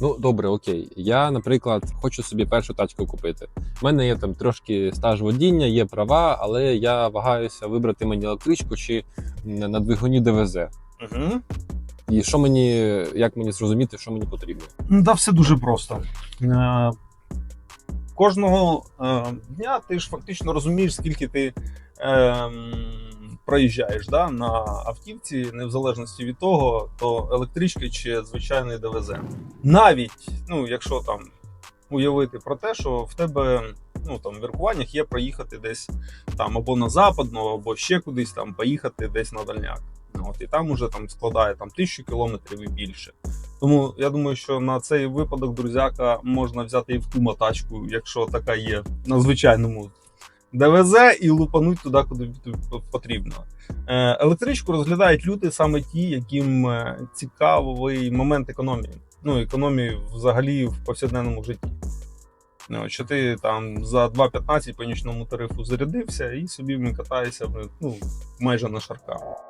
Ну добре, окей. Я, наприклад, хочу собі першу тачку купити. У мене є там трошки стаж водіння, є права, але я вагаюся вибрати мені електричку чи на двигуні ДВЗ. Угу. І що мені, як мені зрозуміти, що мені потрібно? Ну, Да, все дуже просто. Е, Кожного е, дня ти ж фактично розумієш, скільки ти е, проїжджаєш да, на автівці, не в залежності від того, то електрички чи звичайний ДВЗ. Навіть, ну, якщо там уявити про те, що в тебе ну, там, в міркуваннях є проїхати десь там або на западну, або ще кудись там поїхати десь на дальняк. Ну, От, і там уже там складає там, тисячу кілометрів і більше. Тому я думаю, що на цей випадок, друзяка, можна взяти і в кума тачку, якщо така є на звичайному ДВЗ, і лупануть туди, куди потрібно. Е, Електричку розглядають люди саме ті, яким е, цікавий момент економії. Ну, економії взагалі в повсякденному житті. Ну, що ти там за 2,15 по нічному тарифу зарядився і собі катаєшся ну, майже на шарках.